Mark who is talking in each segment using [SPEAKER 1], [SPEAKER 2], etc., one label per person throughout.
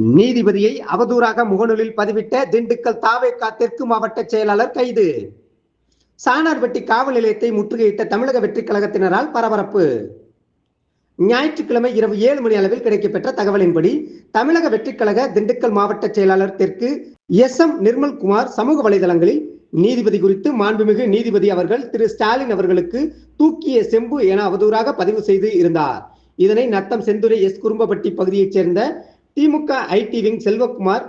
[SPEAKER 1] நீதிபதியை அவதூறாக முகநூலில் பதிவிட்ட திண்டுக்கல் தாவேகா தெற்கு மாவட்ட செயலாளர் கைது. சானார்பட்டி காவல் நிலையத்தை முற்றுகையிட்ட தமிழக வெற்றிக் கழகத்தினரால் பரபரப்பு. ஞாயிற்றுக்கிழமை இரவு ஏழு மணி அளவில் கிடைக்கப்பெற்ற தகவலின்படி தமிழக வெற்றிக் கழக திண்டுக்கல் மாவட்ட செயலாளர் தெற்கு எஸ் எம் நிர்மல்குமார் சமூக வலைதளங்களில் நீதிபதி குறித்து மாண்புமிகு நீதிபதி அவர்கள் திரு ஸ்டாலின் அவர்களுக்கு தூக்கிய செம்பு என அவதூறாக பதிவு செய்து இருந்தார். இதனை நத்தம் செந்துரை எஸ் குறும்பப்பட்டி பகுதியைச் சேர்ந்த திமுக ஐடி விங் செல்வகுமார்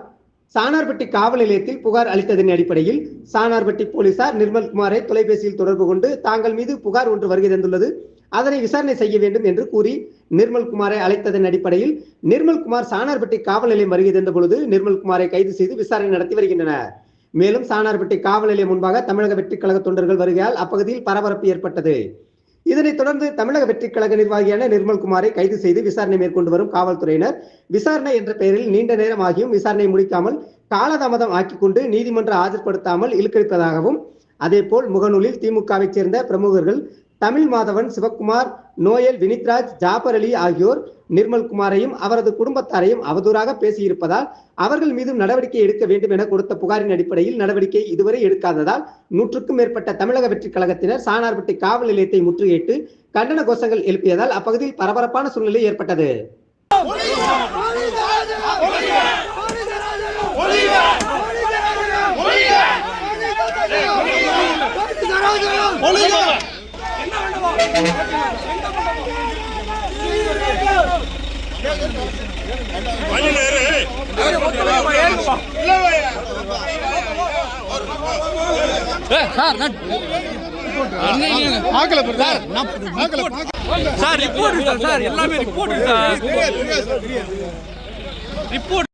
[SPEAKER 1] சானார்பட்டி காவல் நிலையத்தில் புகார் அளித்ததன் அடிப்படையில் சானார்பட்டி போலீசார் நிர்மல்குமாரை தொலைபேசியில் தொடர்பு கொண்டு தாங்கள் மீது புகார் ஒன்று வருகை தந்துள்ளது. அதனை விசாரணை செய்ய வேண்டும் என்று கூறி நிர்மல்குமாரை அழைத்ததன் அடிப்படையில் நிர்மல்குமார் சானார்பட்டி காவல் நிலையம் வருகை தந்த பொழுது நிர்மல்குமாரை கைது செய்து விசாரணை நடத்தி வருகின்றனர். மேலும் சானார்பட்டி காவல் நிலையம் முன்பாக தமிழக வெற்றிக் கழக தொண்டர்கள் வருகையால் அப்பகுதியில் பரபரப்பு ஏற்பட்டது. இதனைத் தொடர்ந்து தமிழக வெற்றிக் கழக நிர்வாகியான நிர்மல்குமாரை கைது செய்து விசாரணை மேற்கொண்டு வரும் காவல்துறையினர் விசாரணை என்ற பெயரில் நீண்ட நேரம் ஆகியும் விசாரணை முடிக்காமல் காலதாமதம் ஆக்கிக் கொண்டு நீதிமன்ற ஆஜர்படுத்தாமல் இழுக்கடிப்பதாகவும் அதேபோல் முகநூலில் திமுகவைச் சேர்ந்த பிரமுகர்கள் தமிழ் மாதவன் சிவக்குமார் நோயல் வினித்ராஜ் ஜாபர் அலி ஆகியோர் நிர்மல்குமாரையும் அவரது குடும்பத்தாரையும் அவதூறாக பேசியிருப்பதால் அவர்கள் மீதும் நடவடிக்கை எடுக்க வேண்டும் என கொடுத்த புகாரின் அடிப்படையில் நடவடிக்கை இதுவரை எடுக்காததால் நூற்றுக்கும் மேற்பட்ட தமிழக வெற்றிக் கழகத்தினர் சானார்பட்டி காவல் நிலையத்தை முற்றுகையிட்டு கண்டன கோஷங்கள் எழுப்பியதால் அப்பகுதியில் பரபரப்பான சூழ்நிலை ஏற்பட்டது.
[SPEAKER 2] சார் ரிப்போர்ட் சார் சார் எல்லாமே ரிப்போர்ட் சார். ரிப்போர்ட்